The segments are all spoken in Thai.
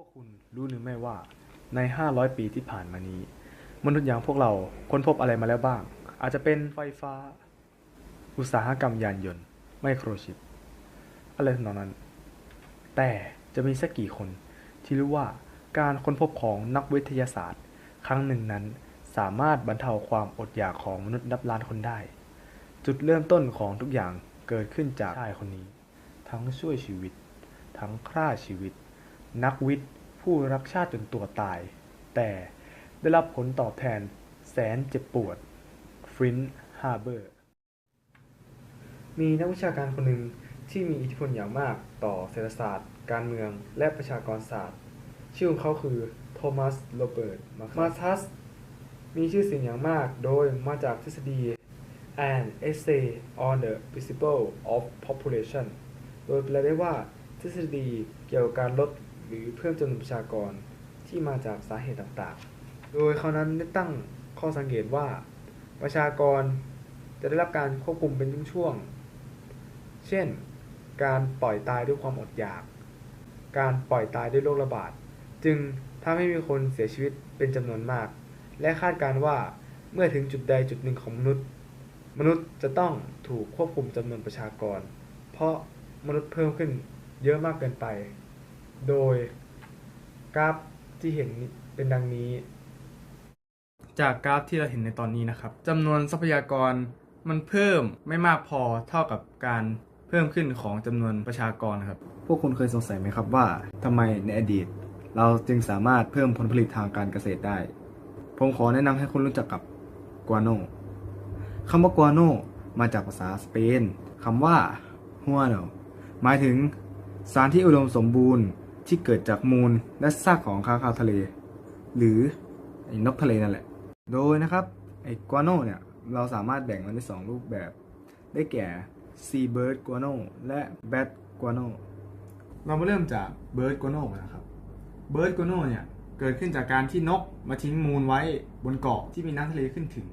พวกคุณรู้หรือไม่ว่าใน 500 ปีที่ผ่านมานี้ มนุษย์อย่างพวกเราค้นพบอะไรมาแล้วบ้าง อาจจะเป็นไฟฟ้า อุตสาหกรรมยานยนต์ ไมโครชิป อะไรทำนองนั้น แต่จะมีสักกี่คนที่รู้ว่าการค้นพบของนักวิทยาศาสตร์ ครั้งหนึ่งนั้นสามารถบรรเทาความอดอยากของมนุษย์นับล้านคนได้ จุดเริ่มต้นของทุกอย่างเกิดขึ้นจากชายคนนี้ ทั้งช่วยชีวิต ทั้งฆ่าชีวิต นักวิทย์ ผู้รักชาติจนตัวตาย แต่ได้รับผลตอบแทนแสนเจ็บปวดฟรินฮาร์เบอร์ มีนักวิชาการคนหนึ่งที่มีอิทธิพลอย่างมากต่อเศรษฐศาสตร์ การเมือง และประชากรศาสตร์ ชื่อของเขาคือโทมัส โรเบิร์ต มาทัส มีชื่อเสียงอย่างมากโดยมาจากทฤษฎี an essay on the principle of population โดยแปลได้ว่าทฤษฎีเกี่ยวกับการลด หรือเพิ่มจำนวนประชากรที่มาจากสาเหตุต่างๆ โดยเขานั้นได้ตั้งข้อสังเกตว่าประชากรจะได้รับการควบคุมเป็นช่วงๆ เช่น การปล่อยตายด้วยความอดอยาก การปล่อยตายด้วยโรคระบาด จึงทำให้มีคนเสียชีวิตเป็นจำนวนมาก และคาดการณ์ว่าเมื่อถึงจุดใดจุดหนึ่งของมนุษย์ มนุษย์จะต้องถูกควบคุมจำนวนประชากร เพราะมนุษย์เพิ่มขึ้นเยอะมากเกินไป โดยกราฟที่เห็นเป็นดังนี้ จากกราฟที่เราเห็นในตอนนี้นะครับจำนวนทรัพยากรมันเพิ่มไม่มากพอเท่ากับการเพิ่มขึ้นของจำนวนประชากรครับ พวกคุณเคยสงสัยไหมครับว่าทำไมในอดีต เราจึงสามารถเพิ่มผลผลิตทางการเกษตรได้ ผมขอแนะนำให้คุณรู้จักกับกัวโนคำว่ากัวโนมาจากภาษาสเปนคำว่าฮัวโนหมายถึงสารที่อุดมสมบูรณ์ ที่เกิดจากมูลและซากของค้างคาวทะเล หรือไอ้นกทะเลนั่นแหละ โดยนะครับไอ้กัวโนเนี่ยเราสามารถแบ่งมันได้สองรูปแบบ ได้แก่ sea bird guano และ bat guano เรามาเริ่มจาก bird guano กันนะครับ bird guano เนี่ยเกิดขึ้นจากการที่นกมาทิ้งมูลไว้บนเกาะที่มีน้ำทะเลขึ้นถึง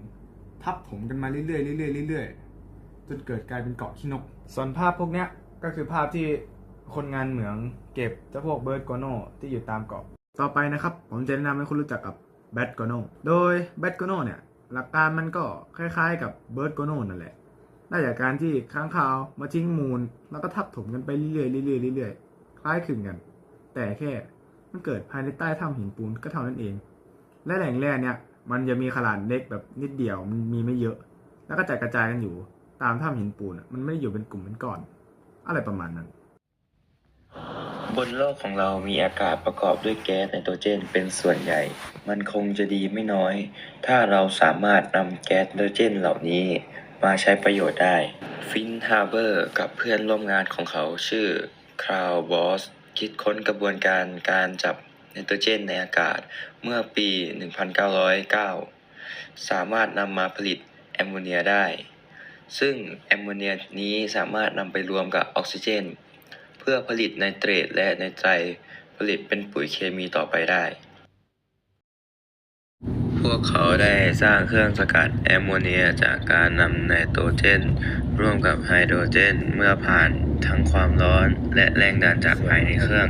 ทับถมกันมาเรื่อยๆเรื่อยๆเรื่อยๆจนเกิดกลายเป็นเกาะขี้นก ส่วนภาพพวกเนี้ยก็คือภาพที่ คนงานเหมืองเก็บเจ้าพวกเบิร์ดโกโนที่อยู่ตามเกาะต่อไปนะครับ ผมจะแนะนำให้คุณรู้จักกับแบทโกโนโดยแบทโกโนเนี่ย หลักการมันก็คล้ายๆ กับเบิร์ดโกโนนั่นแหละได้จากการที่ค้างคาวมาทิ้งมูล แล้วก็ทับถมกันไปเรื่อยๆเรื่อยๆเรื่อยๆคล้ายคลึงกัน แต่แค่มันเกิดภายในใต้ถ้ำหินปูนก็เท่านั้นเอง และแหล่งแร่เนี่ย มันจะมีขนาดเล็กแบบนิดเดียวมันมีไม่เยอะ แล้วก็จัดกระจายกันอยู่ ตามถ้ำหินปูนมันไม่ได้อยู่เป็นกลุ่มเป็นก้อน อะไรประมาณนั้น บนโลกของเรามีอากาศประกอบด้วยแก๊สไนโตรเจนเป็นส่วนใหญ่ มันคงจะดีไม่น้อย ถ้าเราสามารถนำแก๊สไนโตรเจนเหล่านี้มาใช้ประโยชน์ได้ ฟินฮาร์เบอร์กับเพื่อนร่วมงานของเขาชื่อคราวบอสคิดค้นกระบวนการการจับไนโตรเจนในอากาศเมื่อปี 1909 สามารถนำมาผลิตแอมโมเนียได้ ซึ่งแอมโมเนียนี้สามารถนำไปรวมกับออกซิเจน เพื่อผลิตไนเตรตและไนไตรผลิตเป็นปุ๋ยเคมีต่อไปได้ พวกเขาได้สร้างเครื่องสกัดแอมโมเนียจากการนำไนโตรเจน ร่วมกับไฮโดรเจน เมื่อผ่านทั้งความร้อนและแรงดันจากภายในเครื่อง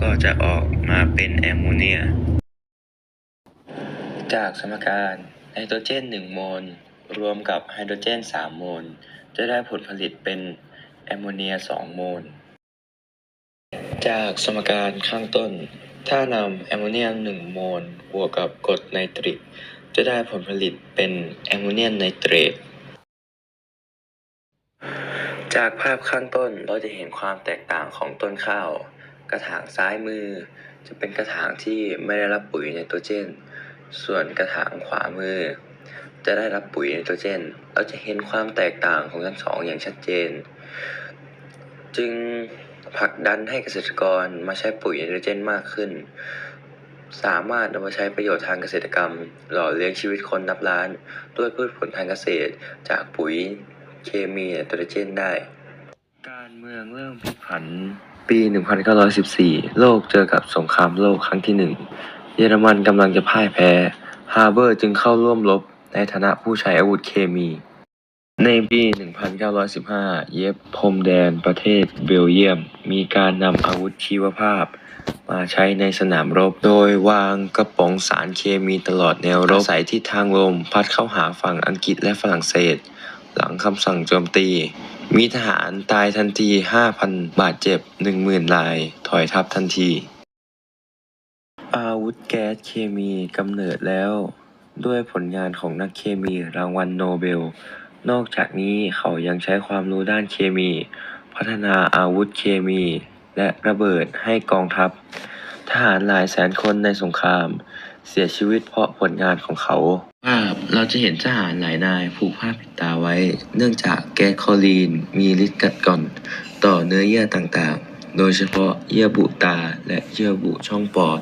ก็จะออกมาเป็นแอมโมเนีย จากสมการไนโตรเจน 1 โมล รวมกับไฮโดรเจน 3 โมล จะได้ผลผลิตเป็นแอมโมเนีย 2 โมล จากสมการข้างต้น ถ้านำแอมโมเนียม1โมลบวกกับกรดไนตริก จะได้ผลผลิตเป็นแอมโมเนียมไนเตรต จากภาพข้างต้นเราจะเห็นความแตกต่างของต้นข้าว กระถางซ้ายมือ จะเป็นกระถางที่ไม่ได้รับปุ๋ยไนโตรเจน ส่วนกระถางขวามือ จะได้รับปุ๋ยไนโตรเจน เราจะเห็นความแตกต่างของทั้งสองอย่างชัดเจน จึง ผลักดันให้เกษตรกรมาใช้ปุ๋ยไนโตรเจนมากขึ้น สามารถนำมาใช้ประโยชน์ทางเกษตรกรรม หล่อเลี้ยงชีวิตคนนับล้าน ด้วยพืชผลทางเกษตร จากปุ๋ยเคมีไนโตรเจนได้ การเมืองเริ่มพลิกผัน ปี 1914 โลกเจอกับสงครามโลกครั้งที่หนึ่ง เยอรมันกำลังจะพ่ายแพ้ ฮาร์เบอร์จึงเข้าร่วมรบในฐานะผู้ใช้อาวุธเคมี ในปี 1915 เย็บพรมแดนประเทศเบลเยียม มีการนำอาวุธชีวภาพ มาใช้ในสนามรบ โดยวางกระป๋องสารเคมีตลอดแนวรบอาศัยทิศทางลมพัดเข้าหาฝั่งอังกฤษและฝรั่งเศส หลังคำสั่งโจมตี มีทหารตายทันที 5,000 บาดเจ็บ 10,000ราย ถอยทัพทันที อาวุธแก๊สเคมีกำเนิดแล้ว ด้วยผลงานของนักเคมีรางวัลโนเบล นอกจากนี้เขายังใช้ความรู้ด้านเคมี พัฒนาอาวุธเคมี และระเบิดให้กองทัพ ทหารหลายแสนคนในสงคราม เสียชีวิตเพราะผลงานของเขาภาพเราจะเห็นทหารหลายนายผูกผ้าปิดตาไว้ เนื่องจากแก๊สคลอรีนมีฤทธิ์กัดกร่อน ต่อเนื้อเยื่อต่างๆ โดยเฉพาะเยื่อบุตาและเยื่อบุช่องปอด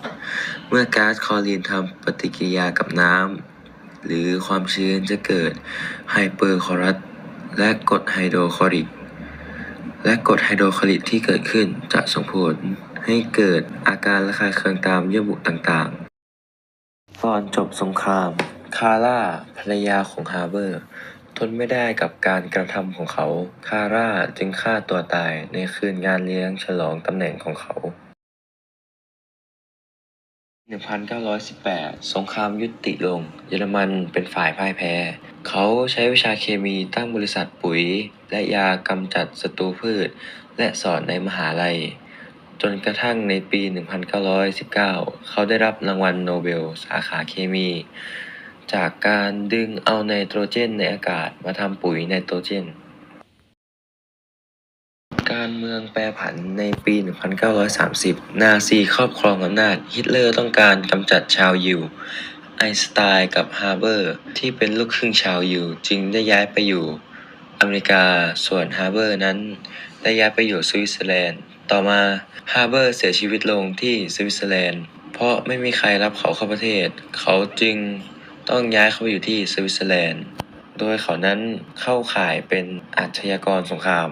เมื่อก๊าซคลอรีนทำปฏิกิริยากับน้ำ หรือความชื้นจะเกิดไฮเปอร์คอรัสและกรดไฮโดรคลอริก และกรดไฮโดรคลอริกที่เกิดขึ้นจะส่งผลให้เกิดอาการระคายเคืองตามเยื่อบุต่างๆก่อนจบสงคราม คาร่าภรรยาของฮาร์เบอร์ ทนไม่ได้กับการกระทำของเขา คาร่าจึงฆ่าตัวตายในคืนงานเลี้ยงฉลองตำแหน่งของเขา 1918 สงครามยุติลง เยอรมันเป็นฝ่ายพ่ายแพ้ เขาใช้วิชาเคมีตั้งบริษัทปุ๋ย และยากำจัดศัตรูพืช และสอนในมหาลัย จนกระทั่งในปี 1919 เขาได้รับรางวัลโนเบลสาขาเคมี จากการดึงเอาไนโตรเจนในอากาศมาทำปุ๋ยไนโตรเจน การเมืองแปรผันในปี 1930 นาซีครอบครองอำนาจ ฮิตเลอร์ต้องการกำจัดชาวยิว ไอน์สไตน์กับฮาร์เบอร์ ที่เป็นลูกครึ่งชาวยิว จึงได้ย้ายไปอยู่อเมริกา ส่วนฮาร์เบอร์นั้น ได้ย้ายไปอยู่สวิตเซอร์แลนด์ ต่อมาฮาร์เบอร์เสียชีวิตลงที่สวิตเซอร์แลนด์ เพราะไม่มีใครรับเขาเข้าประเทศ เขาจึงต้องย้ายเข้าไปอยู่ที่สวิตเซอร์แลนด์ โดยเขานั้นเข้าข่ายเป็นอาชญากรสงคราม